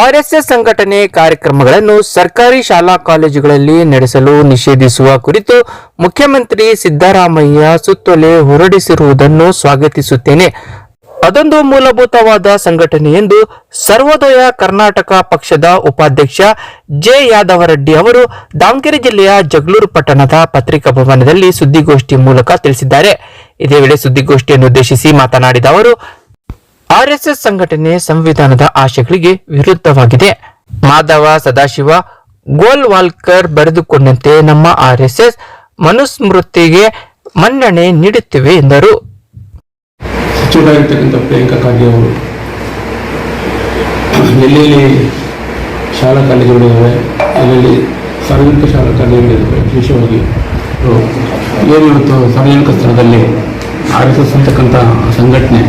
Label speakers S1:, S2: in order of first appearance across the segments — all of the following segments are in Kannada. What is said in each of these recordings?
S1: ಆರ್ಎಸ್ಎಸ್ ಸಂಘಟನೆ ಕಾರ್ಯಕ್ರಮಗಳನ್ನು ಸರ್ಕಾರಿ ಶಾಲಾ ಕಾಲೇಜುಗಳಲ್ಲಿ ನಡೆಸಲು ನಿಷೇಧಿಸುವ ಕುರಿತು ಮುಖ್ಯಮಂತ್ರಿ ಸಿದ್ದರಾಮಯ್ಯ ಸುತ್ತೋಲೆ ಹೊರಡಿಸಿರುವುದನ್ನು ಸ್ವಾಗತಿಸುತ್ತೇನೆ. ಅದೊಂದು ಮೂಲಭೂತವಾದ ಸಂಘಟನೆ ಎಂದು ಸರ್ವೋದಯ ಕರ್ನಾಟಕ ಪಕ್ಷದ ಉಪಾಧ್ಯಕ್ಷ ಜೆ ಯಾದವರೆಡ್ಡಿ ಅವರು ದಾವಣಗೆರೆ ಜಿಲ್ಲೆಯ ಜಗಳೂರು ಪಟ್ಟಣದ ಪತ್ರಿಕಾ ಭವನದಲ್ಲಿ ಸುದ್ದಿಗೋಷ್ಠಿ ಮೂಲಕ ತಿಳಿಸಿದ್ದಾರೆ. ಇದೇ ವೇಳೆ ಸುದ್ದಿಗೋಷ್ಠಿಯನ್ನು ಉದ್ದೇಶಿಸಿ ಮಾತನಾಡಿದ ಅವರು ಆರ್ಎಸ್ಎಸ್ ಸಂಘಟನೆ ಸಂವಿಧಾನದ ಆಶಯಗಳಿಗೆ ವಿರುದ್ಧವಾಗಿದೆ. ಮಾಧವ, ಸದಾಶಿವ, ಗೋಲ್ವಾಲ್ಕರ್ ಬರೆದುಕೊಂಡಂತೆ ನಮ್ಮ ಆರ್ಎಸ್ಎಸ್ ಮನುಸ್ಮೃತಿಗೆ ಮನ್ನಣೆ ನೀಡುತ್ತಿವೆ ಎಂದರು.
S2: ಸಚಿವರಾಗಿರ್ತಕ್ಕಂಥ ಪ್ರಿಯಾಂಕಾ ಖಾರ್ಗೆ ಅವರು ಎಲ್ಲೆಲ್ಲಿ ಶಾಲಾ ಕಾಲೇಜುಗಳಿದ್ದಾವೆ ಎಲ್ಲೆಲ್ಲಿ ಸಾರ್ವಜನಿಕ ಶಾಲಾ ಕಾಲೇಜುಗಳಿದ್ದಾವೆ ವಿಶೇಷವಾಗಿ ಅವರು ಏನು ಇವತ್ತು ಸಾರ್ವಜನಿಕ ಸ್ಥಳದಲ್ಲಿ ಆರ್ ಎಸ್ ಎಸ್ ಅಂತಕ್ಕಂಥ ಸಂಘಟನೆ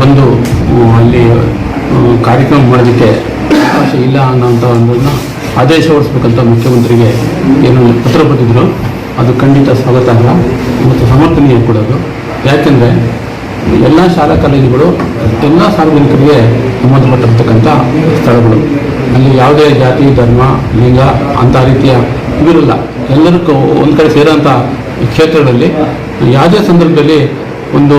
S2: ಬಂದು ಅಲ್ಲಿ ಕಾರ್ಯಕ್ರಮ ಮಾಡೋದಕ್ಕೆ ಅವಕಾಶ ಇಲ್ಲ ಅನ್ನೋಂಥ ಒಂದನ್ನು ಆದೇಶ ಹೊರಡಿಸ್ಬೇಕಂತ ಮುಖ್ಯಮಂತ್ರಿಗೆ ಏನು ಪತ್ರ ಬರೆದಿದ್ರು. ಅದು ಖಂಡಿತ ಸ್ವಾಗತ ಅಲ್ಲ, ಮತ್ತು ಸಮರ್ಥನೀಯ ಕೂಡ ಅದು. ಯಾಕೆಂದರೆ ಎಲ್ಲ ಶಾಲಾ ಕಾಲೇಜುಗಳು, ಎಲ್ಲ ಸಾರ್ವಜನಿಕರಿಗೆ ಸಂಬಂಧಪಟ್ಟಿರ್ತಕ್ಕಂಥ ಸ್ಥಳಗಳು. ಅಲ್ಲಿ ಯಾವುದೇ ಜಾತಿ, ಧರ್ಮ, ಲಿಂಗ ಅಂಥ ರೀತಿಯ ಇವಿರಲ್ಲ ಎಲ್ಲರಿಗೂ ಒಂದು ಕಡೆ ಸೇರೋಂಥ ಕ್ಷೇತ್ರಗಳಲ್ಲಿ, ಯಾವುದೇ ಸಂದರ್ಭದಲ್ಲಿ ಒಂದು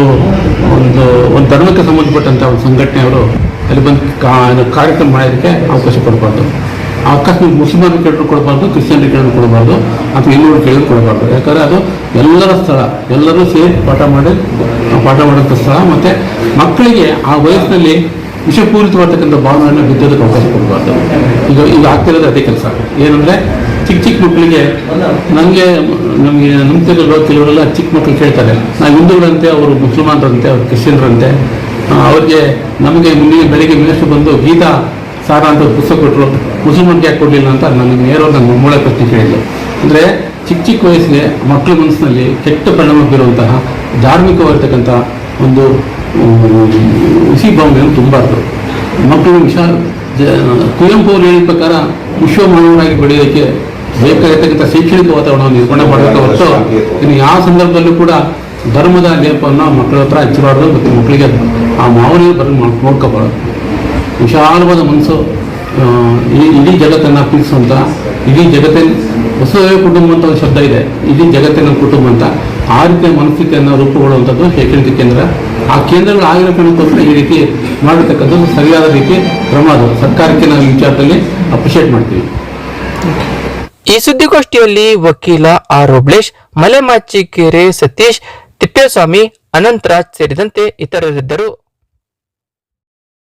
S2: ಒಂದು ಒಂದು ಧರ್ಮಕ್ಕೆ ಸಂಬಂಧಪಟ್ಟಂಥ ಒಂದು ಸಂಘಟನೆಯವರು ಅಲ್ಲಿ ಬಂದು ಕಾ- ಕಾರ್ಯಕ್ರಮ ಮಾಡೋದಕ್ಕೆ ಅವಕಾಶ ಕೊಡಬಾರ್ದು. ಅಕಸ್ಮಾತ್ ಮುಸ್ಲಿಮರು ಕೇಳಿದ್ರು ಕೊಡಬಾರ್ದು ಕ್ರಿಶ್ಚಿಯನ್ರಿಗೆ ಕೇಳಿದ್ರು ಕೊಡಬಾರ್ದು, ಅಥವಾ ಇನ್ನೂರು ಕೇಳಿದ್ರು ಕೊಡಬಾರ್ದು. ಯಾಕಂದರೆ ಅದು ಎಲ್ಲರ ಸ್ಥಳ, ಎಲ್ಲರೂ ಸೇರಿ ಪಾಠ ಮಾಡಿ, ಪಾಠ ಮಾಡೋಂಥ ಸ್ಥಳ, ಮತ್ತು ಮಕ್ಕಳಿಗೆ ಆ ವಯಸ್ಸಿನಲ್ಲಿ ವಿಷಪೂರಿತವಾಗ್ತಕ್ಕಂಥ ಭಾವನೆಯನ್ನು ಬಿದ್ದೋದಕ್ಕೆ ಅವಕಾಶ ಕೊಡಬಾರ್ದು. ಈಗ ಇದು ಆಗ್ತಿರೋದು ಅದೇ ಕೆಲಸ ಏನಂದರೆ ಚಿಕ್ಕ ಚಿಕ್ಕ ಮಕ್ಕಳಿಗೆ ನನಗೆ ನಮಗೆ ನಂಬ್ತಿರೋ ಕೆಲವರೆಲ್ಲ ಚಿಕ್ಕ ಮಕ್ಕಳು ಕೇಳ್ತಾರೆ ನಾವು ಹಿಂದೂಗಳಂತೆ ಅವರು ಮುಸಲ್ಮಾನರಂತೆ ಅವರು ಕ್ರಿಶ್ಚಿಯನ್ರಂತೆ ಅವ್ರಿಗೆ ನಮಗೆ ಮುಂದಿನ ಬೆಳಿಗ್ಗೆ ಮಿನಿಸ್ಟರ್ ಬಂದು ಗೀತಾ ಸಾರ ಅಂತ ಪುಸ್ತಕ ಕೊಟ್ಟರು ಮುಸಲ್ಮಾನ್ಗೆ ಯಾಕೆ ಕೊಡಲಿಲ್ಲ ಅಂತ ನನಗೆ ನೇರವಾಗಿ ನನ್ನ ಮೂಳೆ ಪ್ರಶ್ನೆ ಕೇಳಿದ್ರು ಅಂದರೆ ಚಿಕ್ಕ ಚಿಕ್ಕ ವಯಸ್ಸಿಗೆ ಮಕ್ಕಳ ಮನಸ್ಸಿನಲ್ಲಿ ಕೆಟ್ಟ ಪರಿಣಾಮ ಬೀರುವಂತಹ ಧಾರ್ಮಿಕವಾಗಿರ್ತಕ್ಕಂಥ ಒಂದು ಹುಸಿ ಭಾವನೆಯನ್ನು ತುಂಬಾರ್ದು ಮಕ್ಕಳು ವಿಷ ಕುವೆಂಪು ಅವರು ಹೇಳಿದ ಪ್ರಕಾರ ವಿಶ್ವ ಮಾನವರಾಗಿ ಬೆಳೆಯೋದಕ್ಕೆ ಬೇಕಾಗಿರ್ತಕ್ಕಂಥ ಶೈಕ್ಷಣಿಕ ವಾತಾವರಣವನ್ನು ನಿರ್ಮಾಣ ಮಾಡಬೇಕು ಹೊರತು ಇನ್ನು ಯಾವ ಸಂದರ್ಭದಲ್ಲೂ ಕೂಡ ಧರ್ಮದ ಲೇಪವನ್ನು ಮಕ್ಕಳ ಹತ್ರ ಹಚ್ಚಬಾರ್ದು ಮತ್ತು ಮಕ್ಕಳಿಗೆ ಆ ಮಾವನೇ ಬರೋ ನೋಡ್ಕೋಬಾರ್ದು. ವಿಶಾಲವಾದ ಮನಸ್ಸು ಇಡೀ ಜಗತ್ತನ್ನು ಪ್ರೀತಿಸುವಂಥ ಇಡೀ ಜಗತ್ತಿನ ಹೊಸದೇ ಕುಟುಂಬ ಅಂತ ಒಂದು ಶಬ್ದ ಇದೆ. ಇಡೀ ಜಗತ್ತಿನ ಕುಟುಂಬ ಅಂತ. ಆ ರೀತಿಯ ಮನಸ್ಥಿತಿಯನ್ನು ರೂಪುಗೊಳ್ಳುವಂಥದ್ದು ಶೈಕ್ಷಣಿಕ ಕೇಂದ್ರ. ಆ ಕೇಂದ್ರಗಳು ಆಗಿರೋ ಕಾರಣಕ್ಕೋಸ್ಕರ ಈ ರೀತಿ ಮಾಡಿರ್ತಕ್ಕಂಥದ್ದು ಸರಿಯಾದ ರೀತಿ ಕ್ರಮ ಅದು ಸರ್ಕಾರಕ್ಕೆ ನಾವು ವಿಚಾರದಲ್ಲಿ ಅಪ್ರಿಷಿಯೇಟ್ ಮಾಡ್ತೀವಿ.
S1: ಈ ಸುದ್ದಿಗೋಷ್ಠಿಯಲ್ಲಿ ವಕೀಲ ಆರ್ ರೋಬ್ಲೇಶ್, ಮಲೆಮಾಚಿಕೆರೆ ಸತೀಶ್, ತಿಪ್ಪೇಸ್ವಾಮಿ, ಅನಂತರಾಜ್ ಸೇರಿದಂತೆ ಇತರರಿದ್ದರು.